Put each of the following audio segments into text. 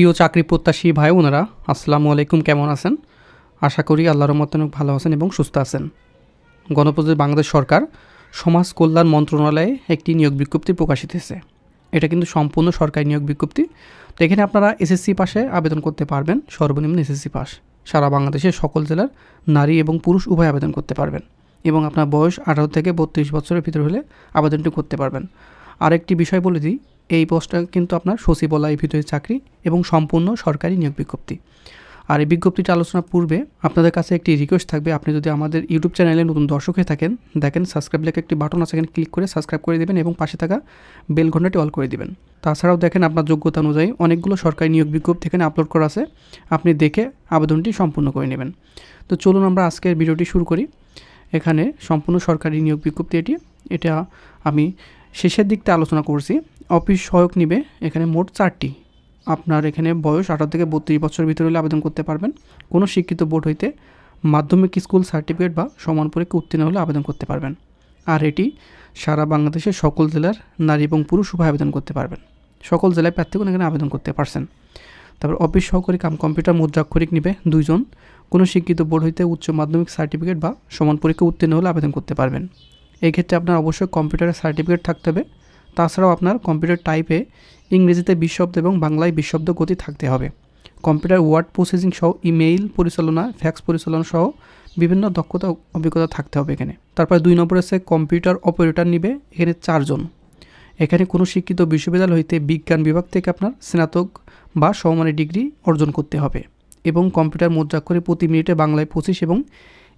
প্রিয় চাকরি প্রত্যাশী ভাই ওনারা আসসালামু আলাইকুম, কেমন আছেন? আশা করি আল্লাহর মত অনেক ভালো আছেন এবং সুস্থ আছেন। গণপ্রজাতন্ত্রী বাংলাদেশ সরকার সমাজ কল্যাণ মন্ত্রণালয়ে একটি নিয়োগ বিজ্ঞপ্তি প্রকাশিত হয়েছে। এটা কিন্তু সম্পূর্ণ সরকারি নিয়োগ বিজ্ঞপ্তি। তো এখানে আপনারা এসএসসি পাশে আবেদন করতে পারবেন, সর্বনিম্ন এসএসসি পাস। সারা বাংলাদেশের সকল জেলার নারী এবং পুরুষ উভয় আবেদন করতে পারবেন এবং আপনার বয়স আঠারো থেকে বত্রিশ বছরের ভিতরে হলে আবেদনটি করতে পারবেন। আরেকটি বিষয় বলে দিই এই পোস্টটা কিন্তু আপনার সচিবালয় ভিতরে চাকরি এবং সম্পূর্ণ সরকারি নিয়োগ বিজ্ঞপ্তি। আর এই বিজ্ঞপ্তিটা আলোচনার পূর্বে আপনাদের কাছে একটি রিকোয়েস্ট থাকবে। আপনি যদি আমাদের ইউটিউব চ্যানেলে নতুন দর্শক হয়ে থাকেন, দেখেন সাবস্ক্রাইব লেখা একটি বাটন আছে, এখানে ক্লিক করে সাবস্ক্রাইব করে দেবেন এবং পাশে থাকা বেল ঘন্টাটি অল করে দিবেন। তাছাড়াও দেখেন আপনার যোগ্যতা অনুযায়ী অনেকগুলো সরকারি নিয়োগ বিজ্ঞপ্তি এখানে আপলোড করা আছে। আপনি দেখে আবেদনটি সম্পূর্ণ করে নেবেন। তো চলুন আমরা আজকের ভিডিওটি শুরু করি। এখানে সম্পূর্ণ সরকারি নিয়োগ বিজ্ঞপ্তি এটি। এটা আমি শেষের দিকটা আলোচনা করছি। অফিস সহায়ক নিবে, এখানে মোট চারটি। আপনার এখানে বয়স আঠারো থেকে বত্রিশ বছর ভিতরে হলে আবেদন করতে পারবেন। কোনো শিক্ষিত বোর্ড হইতে মাধ্যমিক স্কুল সার্টিফিকেট বা সমান পরীক্ষা উত্তীর্ণ হলে আবেদন করতে পারবেন। আর এটি সারা বাংলাদেশের সকল জেলার নারী এবং পুরুষ উভয় আবেদন করতে পারবেন। সকল জেলায় প্রার্থীগণ এখানে আবেদন করতে পারছেন। তারপর অফিস সহকারী কাম কম্পিউটার মুদ্রাক্ষরিক নিবে দুইজন। কোনো শিক্ষিত বোর্ড হইতে উচ্চ মাধ্যমিক সার্টিফিকেট বা সমান পরীক্ষা উত্তীর্ণ হলে আবেদন করতে পারবেন। এই ক্ষেত্রে আপনার অবশ্যই কম্পিউটারের সার্টিফিকেট থাকতে হবে। তাছাড়াও আপনার কম্পিউটার টাইপে ইংরেজিতে বিশব্দ এবং বাংলায় বিশব্দ গতি থাকতে হবে। কম্পিউটার ওয়ার্ড প্রসেসিং সহ ইমেইল পরিচালনা, ফ্যাক্স পরিচালনা সহ বিভিন্ন দক্ষতা অভিজ্ঞতা থাকতে হবে এখানে। তারপরে দুই নম্বরে আছে কম্পিউটার অপারেটর নিবে, এখানে চারজন। এখানে কোনো শিক্ষিত বিশ্ববিদ্যালয় হইতে বিজ্ঞান বিভাগ থেকে আপনার স্নাতক বা সমমানের ডিগ্রি অর্জন করতে হবে এবং কম্পিউটার মুদ্রাক্ষরে প্রতি মিনিটে বাংলায় পঁচিশ এবং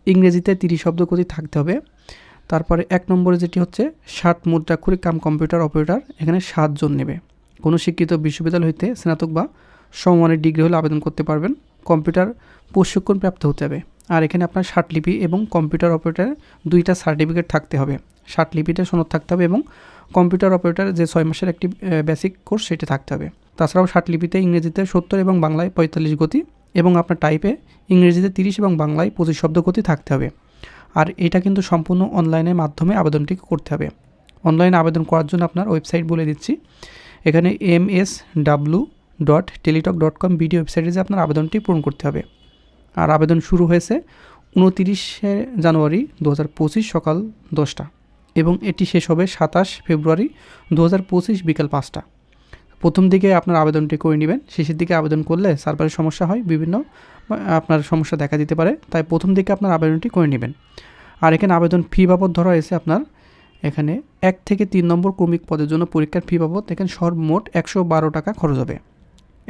ইংরেজিতে তিরিশ শব্দ গতি থাকতে হবে। তারপরে এক নম্বরে যেটি হচ্ছে ষাট মুদ্রাক্ষরিক কাম কম্পিউটার অপারেটর, এখানে সাতজন নেবে। কোনো শিক্ষিত বিশ্ববিদ্যালয় হইতে স্নাতক বা সমমানের ডিগ্রি হলে আবেদন করতে পারবেন। কম্পিউটার প্রশিক্ষণ প্রাপ্ত হতে হবে। আর এখানে আপনার ষাটলিপি এবং কম্পিউটার অপারেটারের দুইটা সার্টিফিকেট থাকতে হবে। ষাটলিপিতে সনদ থাকতে হবে এবং কম্পিউটার অপারেটার যে ছয় মাসের একটি বেসিক কোর্স সেটি থাকতে হবে। তাছাড়াও ষাটলিপিতে ইংরেজিতে সত্তর এবং বাংলায় পঁয়তাল্লিশ গতি এবং আপনার টাইপে ইংরেজিতে তিরিশ এবং বাংলায় পঁচিশ শব্দ গতি থাকতে হবে। আর এটা কিন্তু সম্পূর্ণ অনলাইনের মাধ্যমে আবেদনটি করতে হবে। অনলাইনে আবেদন করার জন্য আপনার ওয়েবসাইট বলে দিচ্ছি। এখানে M S W dot Teletalk dot com video ওয়েবসাইটে যে আপনার আবেদনটি পূরণ করতে হবে। আর আবেদন শুরু হয়েছে উনতিরিশে জানুয়ারি দু হাজার পঁচিশ সকাল দশটা এবং এটি শেষ হবে সাতাশ ফেব্রুয়ারি দু হাজার পঁচিশ বিকাল পাঁচটা। প্রথম দিকে আপনার আবেদনটি করে নেবেন, শেষের দিকে আবেদন করলে সার্ভারের সমস্যা হয়, বিভিন্ন আপনার সমস্যা দেখা দিতে পারে, তাই প্রথম দিকে আপনার আবেদনটি করে নেবেন। আর এখানে আবেদন ফি বাবদ ধরা হয়েছে আপনার, এখানে এক থেকে তিন নম্বর ক্রমিক পদের জন্য পরীক্ষার ফি বাবদ, এখানে সর্বমোট একশো বারো টাকা খরচ হবে,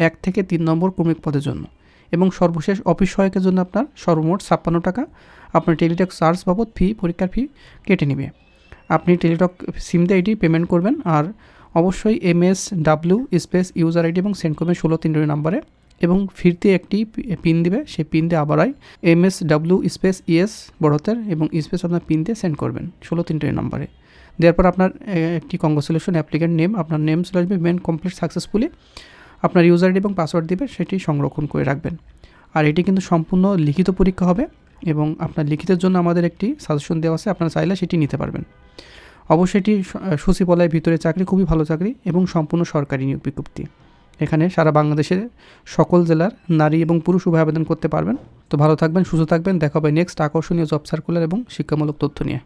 এক থেকে তিন নম্বর ক্রমিক পদের জন্য। এবং সর্বশেষ অফিস সহায়কের জন্য আপনার সর্বমোট ছাপ্পান্ন টাকা, আপনার টেলিটক চার্জ বাবদ ফি, পরীক্ষার ফি কেটে নেবে। আপনি টেলিটক সিম দিয়ে এটি পেমেন্ট করবেন, আর অবশ্যই M S W space user ID এবং সেন্ড করবেন ষোলো তিনটি নাম্বারে এবং ফিরতে একটি পিন দিবে, সেই পিন দিয়ে আবারই এম এস ডাব্লিউ স্পেস ইএস বড়তের এবং স্পেস আপনার পিন দিয়ে সেন্ড করবেন, ষোলো তিনটে নাম্বারে। দেওয়ার পর আপনার একটি কংগ্রেচুলেশন অ্যাপ্লিকেন্ট নেম, আপনার নেম চলে আসবে মেন কমপ্লিট সাকসেসফুলি, আপনার ইউজার আইডি এবং পাসওয়ার্ড দিবে, সেটি সংরক্ষণ করে রাখবেন। আর এটি কিন্তু সম্পূর্ণ লিখিত পরীক্ষা হবে এবং আপনার লিখিতের জন্য আমাদের একটি সাজেশন দেওয়া আছে, আপনারা চাইলে সেটি নিতে পারবেন। অবশ্যই এটি সচিবালয়ের ভিতরে চাকরি, খুবই ভালো চাকরি এবং সম্পূর্ণ সরকারি নিয়োগ বিজ্ঞপ্তি। এখানে সারা বাংলাদেশের সকল জেলার নারী এবং পুরুষ উভয় আবেদন করতে পারবেন। তো ভালো থাকবেন, সুস্থ থাকবেন। দেখা হবে নেক্সট আকর্ষণীয় জব সার্কুলার এবং শিক্ষামূলক তথ্য নিয়ে।